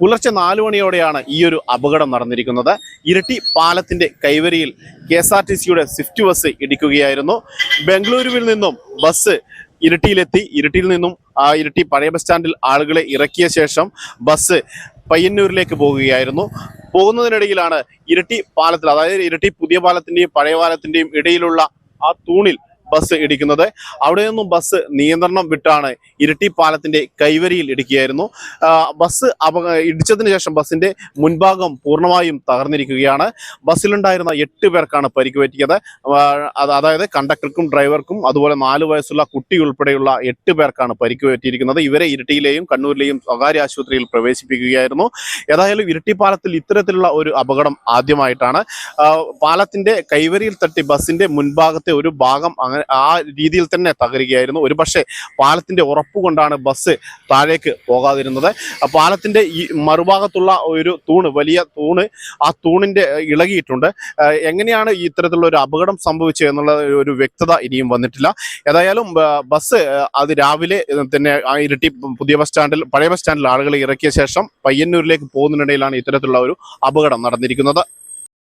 പുലർച്ചെ നാലു മണിയോടെയാണ് ഈ ഒരു അപകടം നടന്നിരിക്കുന്നത്. ഇരട്ടി പാലത്തിന്റെ കൈവരിയിൽ കെ എസ് ആർ ടി സിയുടെ സ്വിഫ്റ്റ് ബസ് ഇടിക്കുകയായിരുന്നു. ബംഗളൂരുവിൽ നിന്നും ബസ് ഇരട്ടിയിലെത്തി. ഇരട്ടിയിൽ നിന്നും ആ ഇരട്ടി പഴയ ബസ് സ്റ്റാൻഡിൽ ആളുകളെ ഇറക്കിയ ശേഷം ബസ് പയ്യന്നൂരിലേക്ക് പോകുകയായിരുന്നു. പോകുന്നതിനിടയിലാണ് ഇരട്ടി പാലത്തിൽ അതായത് ഇരട്ടി പുതിയ പാലത്തിന്റെയും പഴയ പാലത്തിന്റെയും ഇടയിലുള്ള ആ തൂണിൽ ബസ് ഇടിക്കുന്നത്. അവിടെ നിന്നും ബസ് നിയന്ത്രണം വിട്ടാണ് ഇരട്ടി പാലത്തിന്റെ കൈവരിയിൽ ഇടിക്കുകയായിരുന്നു. ബസ് ഇടിച്ചതിന് ശേഷം ബസിന്റെ മുൻഭാഗം പൂർണമായും തകർന്നിരിക്കുകയാണ്. ബസ്സിലുണ്ടായിരുന്ന എട്ട് പേർക്കാണ് പരിക്ക് പറ്റിയത് അതായത് കണ്ടക്ടർക്കും ഡ്രൈവർക്കും അതുപോലെ നാല് വയസ്സുള്ള കുട്ടി ഉൾപ്പെടെയുള്ള എട്ട് പേർക്കാണ് പരിക്ക് പറ്റിയിരിക്കുന്നത് ഇവരെ ഇരട്ടിയിലെയും കണ്ണൂരിലെയും സ്വകാര്യ ആശുപത്രിയിൽ പ്രവേശിപ്പിക്കുകയായിരുന്നു. ഏതായാലും ഇരട്ടി പാലത്തിൽ ഇത്തരത്തിലുള്ള ഒരു അപകടം ആദ്യമായിട്ടാണ്. പാലത്തിന്റെ കൈവരിയിൽ തട്ടി ബസിന്റെ മുൻഭാഗത്തെ ഒരു ഭാഗം ആ രീതിയിൽ തന്നെ തകരുകയായിരുന്നു. ഒരു പക്ഷേ പാലത്തിന്റെ ഉറപ്പ് കൊണ്ടാണ് ബസ് താഴേക്ക് പോകാതിരുന്നത്. പാലത്തിന്റെ ഈ മറുഭാഗത്തുള്ള ഒരു തൂണ് വലിയ തൂണ് ആ തൂണിന്റെ ഇളകിയിട്ടുണ്ട്. എങ്ങനെയാണ് ഇത്തരത്തിലുള്ള ഒരു അപകടം സംഭവിച്ചത് എന്നുള്ള ഒരു വ്യക്തത ഇനിയും വന്നിട്ടില്ല. ഏതായാലും ബസ് അത് രാവിലെ തന്നെ ഇരട്ടി പുതിയ ബസ് സ്റ്റാൻഡിൽ പഴയ ബസ് സ്റ്റാൻഡിൽ ആളുകളെ ഇറക്കിയ ശേഷം പയ്യന്നൂരിലേക്ക് പോകുന്നതിനിടയിലാണ് ഇത്തരത്തിലുള്ള ഒരു അപകടം നടന്നിരിക്കുന്നത്.